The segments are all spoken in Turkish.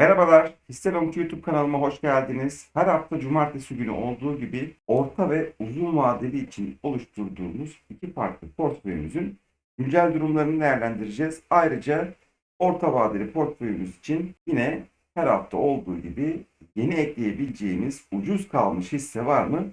Merhabalar, Hisselong YouTube kanalıma hoş geldiniz. Her hafta cumartesi günü olduğu gibi orta ve uzun vadeli için oluşturduğumuz iki farklı portföyümüzün güncel durumlarını değerlendireceğiz. Ayrıca orta vadeli portföyümüz için yine her hafta olduğu gibi yeni ekleyebileceğimiz ucuz kalmış hisse var mı?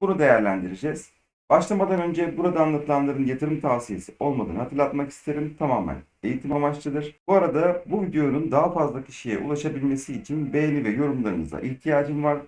Bunu değerlendireceğiz. Başlamadan önce burada anlatılanların yatırım tavsiyesi olmadığını hatırlatmak isterim. Tamamen eğitim amaçlıdır. Bu arada bu videonun daha fazla kişiye ulaşabilmesi için beğeni ve yorumlarınıza ihtiyacım var.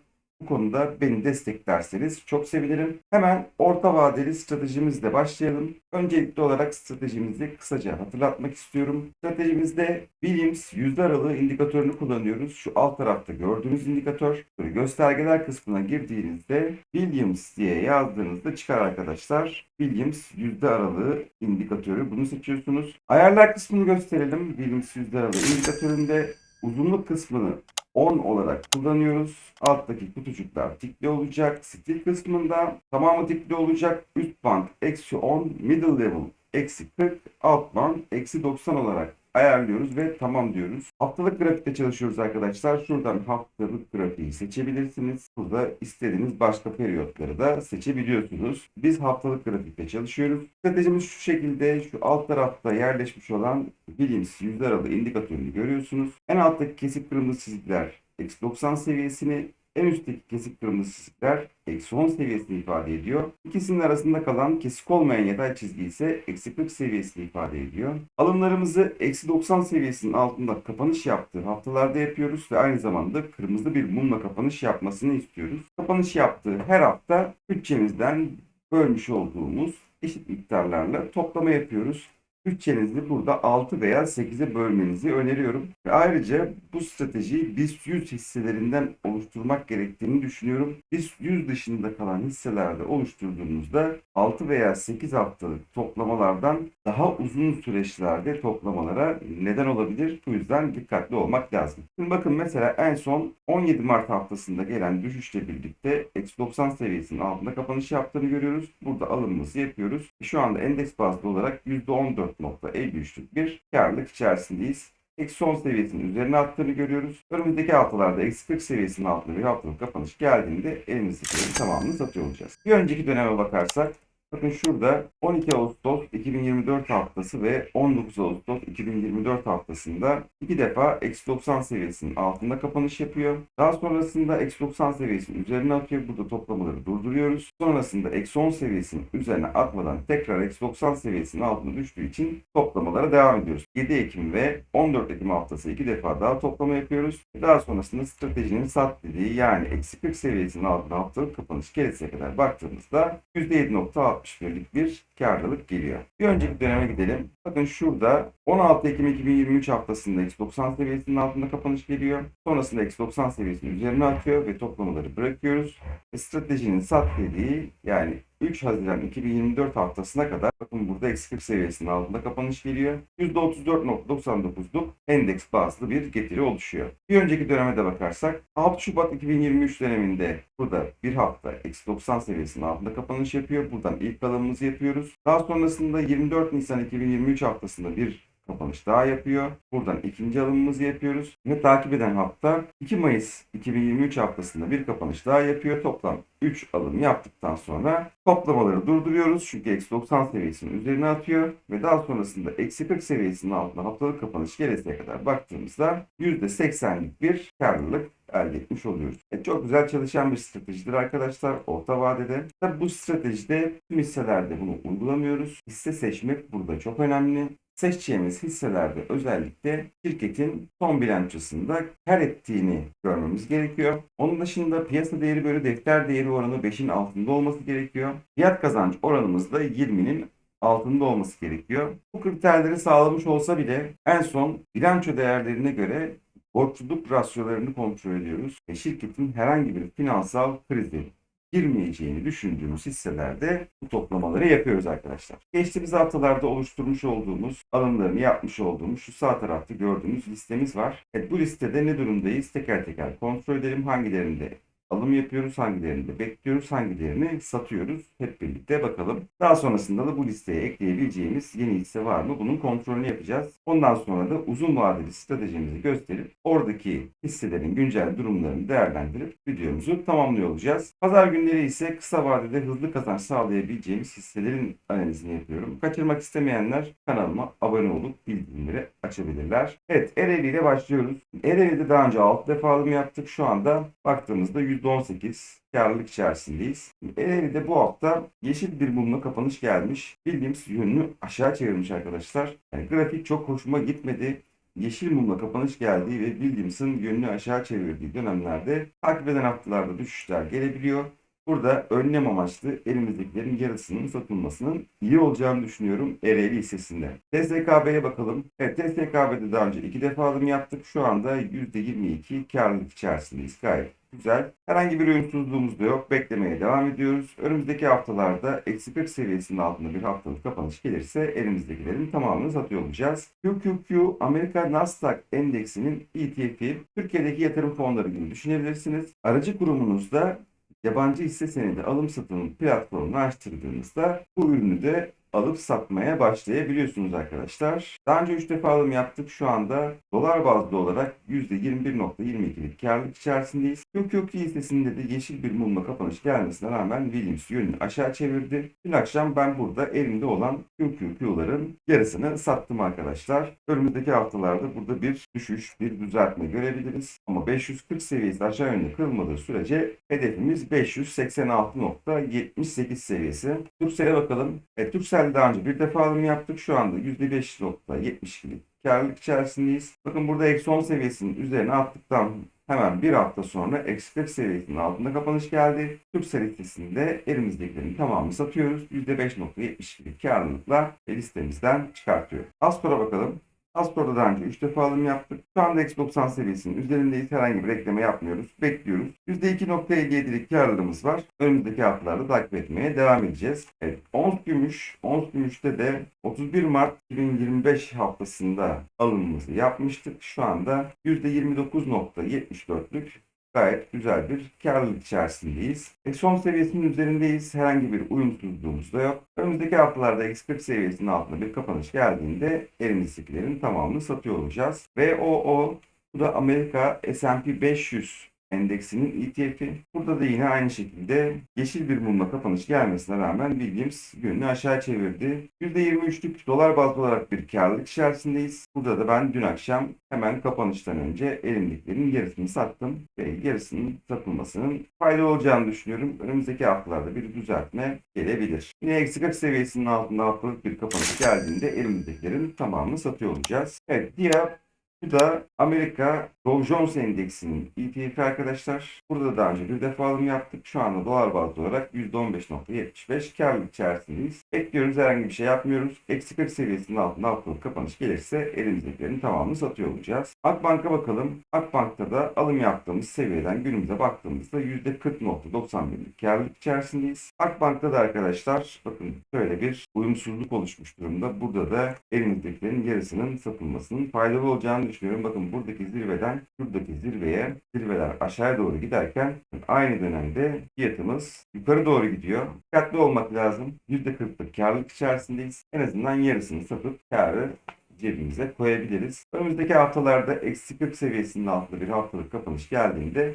Bu konuda beni desteklerseniz çok sevinirim. Hemen orta vadeli stratejimizle başlayalım. Öncelikli olarak stratejimizi kısaca hatırlatmak istiyorum. Stratejimizde Williams yüzde aralığı indikatörünü kullanıyoruz. Şu alt tarafta gördüğünüz indikatör. Böyle göstergeler kısmına girdiğinizde Williams diye yazdığınızda çıkar arkadaşlar. Williams yüzde aralığı indikatörü bunu seçiyorsunuz. Ayarlar kısmını gösterelim. Williams yüzde aralığı indikatöründe uzunluk kısmını 10 olarak kullanıyoruz. Alttaki kutucuklar tikli olacak. Stil kısmında tamamı tikli olacak. Üst band eksi 10, middle level eksi 40, alt band eksi 90 olarak ayarlıyoruz ve tamam diyoruz. Haftalık grafikte çalışıyoruz arkadaşlar. Şuradan haftalık grafiği seçebilirsiniz. Burada istediğiniz başka periyotları da seçebiliyorsunuz. Biz haftalık grafikte çalışıyoruz. Stratejimiz şu şekilde. Şu alt tarafta yerleşmiş olan Williams yüzde aralığı indikatörünü görüyorsunuz. En alttaki kesik kırmızı çizgiler eksi 90 seviyesini en üstteki kesik kırmızı çizgiler eksi 10 seviyesini ifade ediyor. İkisinin arasında kalan kesik olmayan yatay çizgi ise eksi 40 seviyesini ifade ediyor. Alımlarımızı eksi 90 seviyesinin altında kapanış yaptığı haftalarda yapıyoruz ve aynı zamanda kırmızı bir mumla kapanış yapmasını istiyoruz. Kapanış yaptığı her hafta bütçemizden bölmüş olduğumuz eşit miktarlarla toplama yapıyoruz bütçenizi burada 6 veya 8'e bölmenizi öneriyorum. Ve ayrıca bu stratejiyi BIST 100 hisselerinden oluşturmak gerektiğini düşünüyorum. BIST 100 dışında kalan hisselerde oluşturduğumuzda 6 veya 8 haftalık toplamalardan daha uzun süreçlerde toplamalara neden olabilir. Bu yüzden dikkatli olmak lazım. Şimdi bakın mesela en son 17 Mart haftasında gelen düşüşle birlikte eksi 90 seviyesinin altında kapanış yaptığını görüyoruz. Burada alımımızı yapıyoruz. Şu anda endeks bazlı olarak %14 %4.53'lük bir karlılık içerisindeyiz. Eksi 10 seviyesinin üzerine attığını görüyoruz. Önümüzdeki haftalarda eksi 40 seviyesinin altında bir haftalık kapanış geldiğinde elimizdekilerin tamamını satıyor olacağız. Bir önceki döneme bakarsak Bakın şurada 12 Ağustos 2024 haftası ve 19 Ağustos 2024 haftasında iki defa eksi 90 seviyesinin altında kapanış yapıyor. Daha sonrasında eksi 90 seviyesinin üzerine atıyor. Burada toplamaları durduruyoruz. Sonrasında eksi 10 seviyesinin üzerine atmadan tekrar eksi 90 seviyesinin altına düştüğü için toplamalara devam ediyoruz. 7 Ekim ve 14 Ekim haftası iki defa daha toplama yapıyoruz. Daha sonrasında stratejinin sat dediği yani eksi 40 seviyesinin altında haftalık kapanış gelesiye kadar baktığımızda %7.6 61'lik bir karlılık geliyor. Bir önceki döneme gidelim. Bakın şurada 16 Ekim 2023 haftasında X90 seviyesinin altında kapanış geliyor. Sonrasında X90 seviyesinin üzerine atıyor ve toplamaları bırakıyoruz. Ve stratejinin sat dediği yani 3 Haziran 2024 haftasına kadar bakın burada eksi 40 seviyesinin altında kapanış geliyor. %34.99'luk endeks bazlı bir getiri oluşuyor. Bir önceki döneme de bakarsak 6 Şubat 2023 döneminde burada bir hafta eksi 90 seviyesinin altında kapanış yapıyor. Buradan ilk alımımızı yapıyoruz. Daha sonrasında 24 Nisan 2023 haftasında bir kapanış daha yapıyor. Buradan ikinci alımımızı yapıyoruz. Ve takip eden hafta 2 Mayıs 2023 haftasında bir kapanış daha yapıyor. Toplam 3 alım yaptıktan sonra toplamaları durduruyoruz. Çünkü eksi 90 seviyesinin üzerine atıyor. Ve daha sonrasında eksi 40 seviyesinin altında haftalık kapanış gelesiye kadar baktığımızda %80'lik bir karlılık elde etmiş oluyoruz. E, çok güzel çalışan bir stratejidir arkadaşlar orta vadede. Tabi bu stratejide tüm hisselerde bunu uygulamıyoruz. Hisse seçmek burada çok önemli seçeceğimiz hisselerde özellikle şirketin son bilançosunda kar ettiğini görmemiz gerekiyor. Onun dışında piyasa değeri bölü defter değeri oranı 5'in altında olması gerekiyor. Fiyat kazanç oranımız da 20'nin altında olması gerekiyor. Bu kriterleri sağlamış olsa bile en son bilanço değerlerine göre borçluluk rasyolarını kontrol ediyoruz ve şirketin herhangi bir finansal krizi girmeyeceğini düşündüğümüz hisselerde bu toplamaları yapıyoruz arkadaşlar. Geçtiğimiz haftalarda oluşturmuş olduğumuz, alımlarını yapmış olduğumuz şu sağ tarafta gördüğünüz listemiz var. Evet bu listede ne durumdayız? Teker teker kontrol edelim hangilerinde alım yapıyoruz, hangilerini de bekliyoruz, hangilerini satıyoruz. Hep birlikte bakalım. Daha sonrasında da bu listeye ekleyebileceğimiz yeni hisse var mı? Bunun kontrolünü yapacağız. Ondan sonra da uzun vadeli stratejimizi gösterip oradaki hisselerin güncel durumlarını değerlendirip videomuzu tamamlıyor olacağız. Pazar günleri ise kısa vadede hızlı kazanç sağlayabileceğimiz hisselerin analizini yapıyorum. Kaçırmak istemeyenler kanalıma abone olup bildirimleri açabilirler. Evet Ereğli ile başlıyoruz. Ereğli'de daha önce 6 defa alım yaptık. Şu anda baktığımızda %18 karlılık içerisindeyiz. Ereğli'de bu hafta yeşil bir mumla kapanış gelmiş. Bildiğimiz yönünü aşağı çevirmiş arkadaşlar. Yani grafik çok hoşuma gitmedi yeşil mumla kapanış geldiği ve Williams'ın yönünü aşağı çevirdiği dönemlerde takip eden haftalarda düşüşler gelebiliyor. Burada önlem amaçlı elimizdekilerin yarısının satılmasının iyi olacağını düşünüyorum Ereğli hissesinde. TSKB'ye bakalım. Evet TSKB'de daha önce iki defa alım yaptık. Şu anda %22 karlılık içerisindeyiz. Gayet güzel. Herhangi bir uyumsuzluğumuz da yok. Beklemeye devam ediyoruz. Önümüzdeki haftalarda eksi 40 seviyesinin altında bir haftalık kapanış gelirse elimizdekilerin tamamını satıyor olacağız. QQQ Amerika Nasdaq Endeksinin ETF'i Türkiye'deki yatırım fonları gibi düşünebilirsiniz. Aracı kurumunuzda yabancı hisse senedi alım satım platformunu açtırdığınızda bu ürünü de alıp satmaya başlayabiliyorsunuz arkadaşlar. Daha önce 3 defa alım yaptık. Şu anda dolar bazlı olarak %21.22'lik karlılık içerisindeyiz. QQQ hissesinde de yeşil bir mumla kapanış gelmesine rağmen Williams yönünü aşağı çevirdi. Dün akşam ben burada elimde olan QQQ'ların yarısını sattım arkadaşlar. Önümüzdeki haftalarda burada bir düşüş, bir düzeltme görebiliriz. Ama 540 seviyesi aşağı yönde kırılmadığı sürece hedefimiz 586.78 seviyesi. Turkcell'e bakalım. Evet, Turkcell daha önce bir defa alım yaptık. Şu anda %5.72'lik karlılık içerisindeyiz. Bakın burada eksi 10 seviyesinin üzerine attıktan hemen bir hafta sonra eksi 40 seviyesinin altında kapanış geldi. Turkcell hissesinde elimizdekilerin tamamını satıyoruz. %5.72'lik karlılıkla listemizden çıkartıyor. Astor'a bakalım. Astor'da daha önce 3 defa alım yaptık. Şu anda eksi 90 seviyesinin üzerindeyiz. Herhangi bir ekleme yapmıyoruz. Bekliyoruz. %2.57'lik karlılığımız var. Önümüzdeki haftalarda takip etmeye devam edeceğiz. Evet, ons gümüş. Ons gümüşte de 31 Mart 2025 haftasında alımımızı yapmıştık. Şu anda %29.74'lük gayet güzel bir karlılık içerisindeyiz. E son seviyesinin üzerindeyiz. Herhangi bir uyumsuzluğumuz da yok. Önümüzdeki haftalarda eksi 40 seviyesinin altında bir kapanış geldiğinde elimizdekilerin tamamını satıyor olacağız. VOO bu da Amerika S&P 500 endeksinin ETF'i. Burada da yine aynı şekilde yeşil bir mumla kapanış gelmesine rağmen Williams yönünü aşağı çevirdi. %23'lük dolar bazlı olarak bir karlılık içerisindeyiz. Burada da ben dün akşam hemen kapanıştan önce elimdekilerin yarısını sattım ve yarısının satılmasının faydalı olacağını düşünüyorum. Önümüzdeki haftalarda bir düzeltme gelebilir. Yine eksi 40 seviyesinin altında haftalık bir kapanış geldiğinde elimizdekilerin tamamını satıyor olacağız. Evet diğer bu da Amerika Dow Jones Endeksinin ETF arkadaşlar. Burada daha önce bir defa alım yaptık. Şu anda dolar bazlı olarak %15.75 karlılık içerisindeyiz. Bekliyoruz herhangi bir şey yapmıyoruz. Eksi 40 seviyesinin altında haftalık kapanış gelirse elimizdekilerin tamamını satıyor olacağız. Akbank'a bakalım. Akbank'ta da alım yaptığımız seviyeden günümüze baktığımızda %40.91'lik karlılık içerisindeyiz. Akbank'ta da arkadaşlar bakın böyle bir uyumsuzluk oluşmuş durumda. Burada da elimizdekilerin yarısının satılmasının faydalı olacağını düşünüyorum. Bakın buradaki zirveden şuradaki zirveye zirveler aşağıya doğru giderken aynı dönemde fiyatımız yukarı doğru gidiyor. Dikkatli olmak lazım. %40'lık karlılık içerisindeyiz. En azından yarısını satıp karı cebimize koyabiliriz. Önümüzdeki haftalarda eksi 40 seviyesinin altında bir haftalık kapanış geldiğinde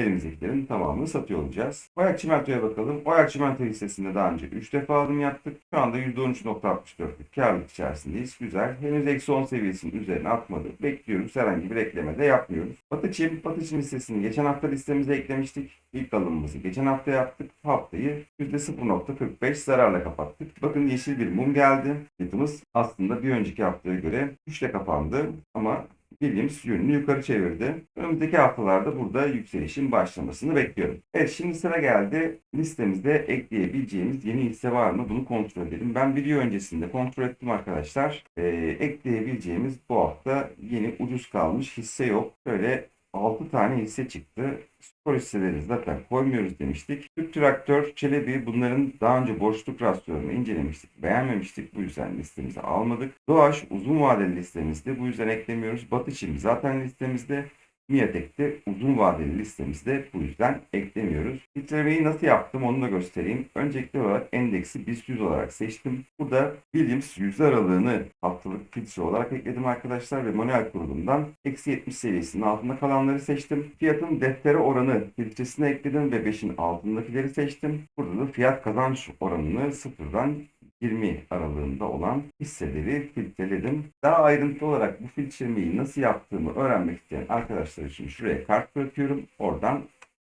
elimizdekilerin tamamını satıyor olacağız. Oyak Çimento'ya bakalım. Oyak Çimento hissesinde daha önce 3 defa alım yaptık. Şu anda %13.64'lük karlılık içerisindeyiz. Güzel. Henüz eksi 10 seviyesinin üzerine atmadı. Bekliyoruz. Herhangi bir ekleme de yapmıyoruz. Batı Çim, Batı Çim hissesini geçen hafta listemize eklemiştik. İlk alımımızı geçen hafta yaptık. Haftayı %0.45 zararla kapattık. Bakın yeşil bir mum geldi. Fiyatımız aslında bir önceki haftaya göre 3 ile kapandı. Ama Williams yönünü yukarı çevirdi. Önümüzdeki haftalarda burada yükselişin başlamasını bekliyorum. Evet şimdi sıra geldi. Listemizde ekleyebileceğimiz yeni hisse var mı? Bunu kontrol edelim. Ben video öncesinde kontrol ettim arkadaşlar. Ee, ekleyebileceğimiz bu hafta yeni ucuz kalmış hisse yok. Böyle 6 tane hisse çıktı. Spor hisseleri zaten koymuyoruz demiştik. Türk Traktör, Çelebi bunların daha önce borçluk rasyonunu incelemiştik. Beğenmemiştik. Bu yüzden listemize almadık. Doğaç uzun vadeli listemizde. Bu yüzden eklemiyoruz. Batı Çim zaten listemizde. Miatek'te uzun vadeli listemizde bu yüzden eklemiyoruz. Filtremeyi nasıl yaptım onu da göstereyim. Öncelikli olarak endeksi BIST 100 olarak seçtim. Burada Williams yüzde aralığını haftalık filtre olarak ekledim arkadaşlar ve manuel kurulumdan eksi 70 seviyesinin altında kalanları seçtim. Fiyatın deftere oranı filtresine ekledim ve 5'in altındakileri seçtim. Burada da fiyat kazanç oranını sıfırdan 20 aralığında olan hisseleri filtreledim. Daha ayrıntılı olarak bu filtrelemeyi nasıl yaptığımı öğrenmek isteyen arkadaşlar için şuraya kart bırakıyorum. Oradan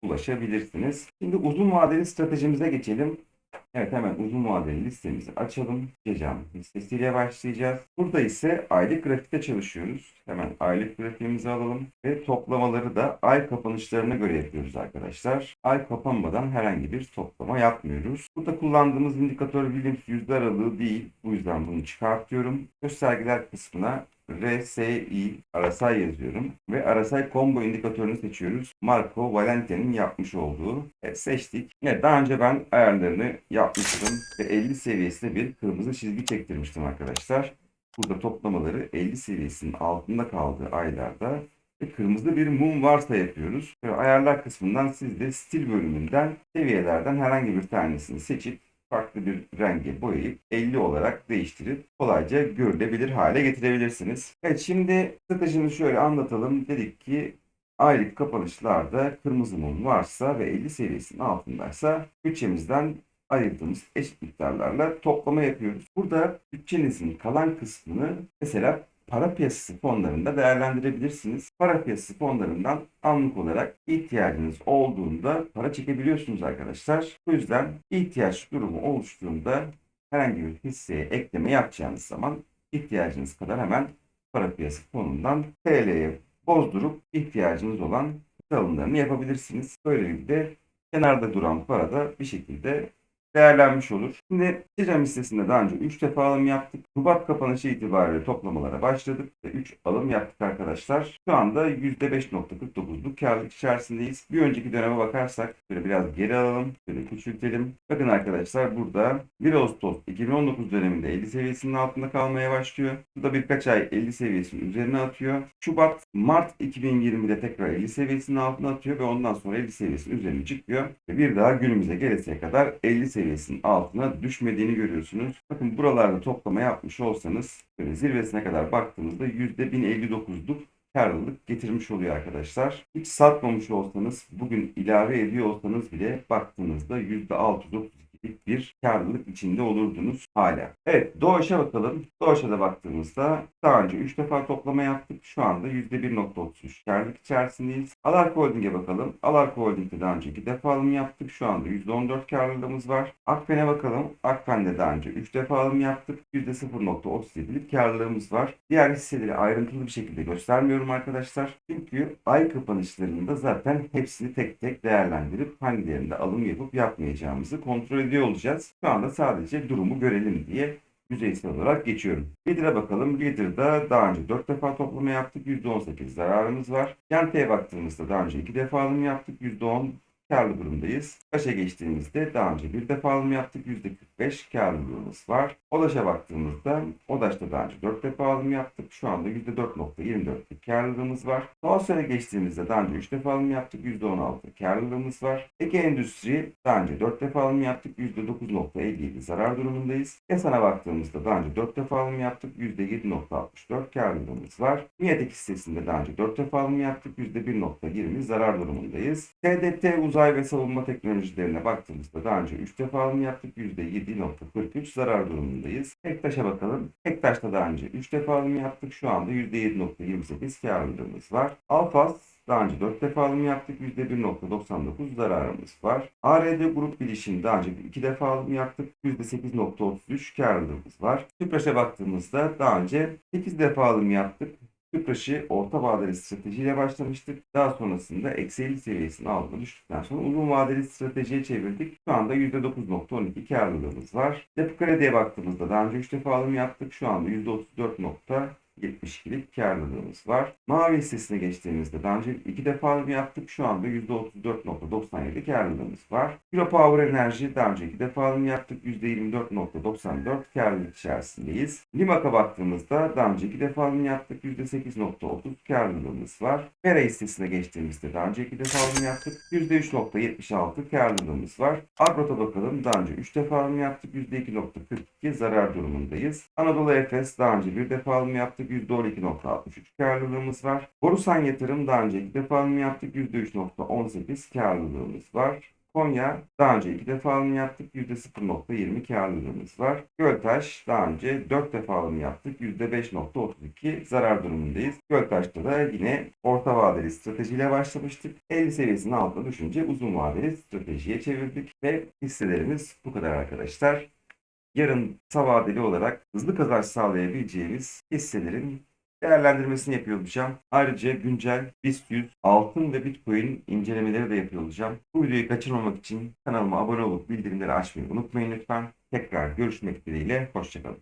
ulaşabilirsiniz. Şimdi uzun vadeli stratejimize geçelim. Evet hemen uzun vadeli listemizi açalım. Cecam listesiyle başlayacağız. Burada ise aylık grafikte çalışıyoruz. Hemen aylık grafiğimizi alalım. Ve toplamaları da ay kapanışlarına göre yapıyoruz arkadaşlar. Ay kapanmadan herhangi bir toplama yapmıyoruz. Burada kullandığımız indikatör Williams yüzde aralığı değil. Bu yüzden bunu çıkartıyorum. Göstergeler kısmına RSI Arasay yazıyorum ve Arasay combo indikatörünü seçiyoruz. Marco Valente'nin yapmış olduğu. Evet, seçtik. Evet, daha önce ben ayarlarını yapmıştım ve 50 seviyesinde bir kırmızı çizgi çektirmiştim arkadaşlar. Burada toplamaları 50 seviyesinin altında kaldığı aylarda ve kırmızı bir mum varsa yapıyoruz. Ve ayarlar kısmından siz de stil bölümünden seviyelerden herhangi bir tanesini seçip farklı bir renge boyayıp 50 olarak değiştirip kolayca görülebilir hale getirebilirsiniz. Evet şimdi stratejimizi şöyle anlatalım. Dedik ki aylık kapanışlarda kırmızı mum varsa ve 50 seviyesinin altındaysa bütçemizden ayırdığımız eşit miktarlarla toplama yapıyoruz. Burada bütçenizin kalan kısmını mesela para piyasası fonlarında değerlendirebilirsiniz. Para piyasası fonlarından anlık olarak ihtiyacınız olduğunda para çekebiliyorsunuz arkadaşlar. Bu yüzden ihtiyaç durumu oluştuğunda herhangi bir hisseye ekleme yapacağınız zaman ihtiyacınız kadar hemen para piyasası fonundan TL'ye bozdurup ihtiyacınız olan alımlarını yapabilirsiniz. Böylelikle kenarda duran para da bir şekilde değerlenmiş olur. Şimdi Ticam listesinde daha önce 3 defa alım yaptık. Şubat kapanışı itibariyle toplamalara başladık ve 3 alım yaptık arkadaşlar. Şu anda %5.49'luk karlılık içerisindeyiz. Bir önceki döneme bakarsak şöyle biraz geri alalım. Şöyle küçültelim. Bakın arkadaşlar burada 1 Ağustos 2019 döneminde 50 seviyesinin altında kalmaya başlıyor. Burada birkaç ay 50 seviyesinin üzerine atıyor. Şubat, Mart 2020'de tekrar 50 seviyesinin altına atıyor ve ondan sonra 50 seviyesinin üzerine çıkıyor. Ve bir daha günümüze gelesiye kadar 50 seviyesinin altına düşmediğini görüyorsunuz. Bakın buralarda toplama yapmış olsanız böyle zirvesine kadar baktığımızda %1059'luk karlılık getirmiş oluyor arkadaşlar. Hiç satmamış olsanız bugün ilave ediyor olsanız bile baktığınızda %632'lik bir karlılık içinde olurdunuz hala. Evet Doğuş'a bakalım. Doğuş'a da baktığımızda daha önce 3 defa toplama yaptık. Şu anda %1.33 karlılık içerisindeyiz. Alarko Holding'e bakalım. Alarko Holding'de daha önce 2 defa alım yaptık. Şu anda %14 karlılığımız var. Akfen'e bakalım. Akfen'de daha önce 3 defa alım yaptık. %0.37'lik karlılığımız var. Diğer hisseleri ayrıntılı bir şekilde göstermiyorum arkadaşlar. Çünkü ay kapanışlarında zaten hepsini tek tek değerlendirip hangilerinde alım yapıp yapmayacağımızı kontrol ediyor olacağız. Şu anda sadece durumu görelim diye yüzeysel olarak geçiyorum. Leader'a bakalım. Leader'da daha önce 4 defa toplama yaptık. %18 zararımız var. Yante'ye baktığımızda daha önce 2 defa alım yaptık. %10 karlı durumdayız. Kaş'a geçtiğimizde daha önce bir defa alım yaptık. %45 karlı durumumuz var. Odaş'a baktığımızda Odaş'ta daha önce 4 defa alım yaptık. Şu anda %4.24'lük karlılığımız var. Doğasel'e geçtiğimizde daha önce 3 defa alım yaptık. %16 karlılığımız var. Ege Endüstri daha önce 4 defa alım yaptık. %9.57 zarar durumundayız. Esan'a baktığımızda daha önce 4 defa alım yaptık. %7.64 karlılığımız var. Miyatek hissesinde daha önce 4 defa alım yaptık. %1.20 zarar durumundayız. TDT uzay ve savunma teknolojilerine baktığımızda daha önce 3 defa alım yaptık. %7.43 zarar durumundayız. Tektaş'a bakalım. Tektaş'ta daha önce 3 defa alım yaptık. Şu anda %7.28 karlılığımız var. Alfas daha önce 4 defa alım yaptık. %1.99 zararımız var. ARD Grup Bilişim daha önce 2 defa alım yaptık. %8.33 karlılığımız var. Tüpraş'a baktığımızda daha önce 8 defa alım yaptık. Tüpraş'ı orta vadeli stratejiyle başlamıştık. Daha sonrasında eksi 50 seviyesinin altına düştükten sonra uzun vadeli stratejiye çevirdik. Şu anda %9.12 karlılığımız var. Yapı Kredi'ye baktığımızda daha önce 3 defa alım yaptık. Şu anda %34. %72'lik karlılığımız var. Mavi hissesine geçtiğimizde daha önce iki defa yaptık. Şu anda %34.97 karlılığımız var. Euro Power Enerji daha önce iki defa yaptık. %24.94 karlılık içerisindeyiz. Limak'a baktığımızda daha önce iki defa yaptık. %8.30 karlılığımız var. Pera hissesine geçtiğimizde daha önce iki defa yaptık. %3.76 karlılığımız var. Agrot'a bakalım. Daha önce 3 defa yaptık. %2.42 zarar durumundayız. Anadolu Efes daha önce bir defa yaptık. %12.63 karlılığımız var. Borusan Yatırım daha önce iki defa alım yaptık. %3.18 karlılığımız var. Konya daha önce iki defa alım yaptık. %0.20 karlılığımız var. Göltaş daha önce 4 defa alım yaptık. %5.32 zarar durumundayız. Göltaş'ta da yine orta vadeli stratejiyle başlamıştık. 50 seviyesinin altına düşünce uzun vadeli stratejiye çevirdik ve hisselerimiz bu kadar arkadaşlar. Yarın vadeli olarak hızlı kazanç sağlayabileceğimiz hisselerin değerlendirmesini yapıyor olacağım. Ayrıca güncel BIST 100, altın ve Bitcoin incelemeleri de yapıyor olacağım. Bu videoyu kaçırmamak için kanalıma abone olup bildirimleri açmayı unutmayın lütfen. Tekrar görüşmek dileğiyle. Hoşçakalın.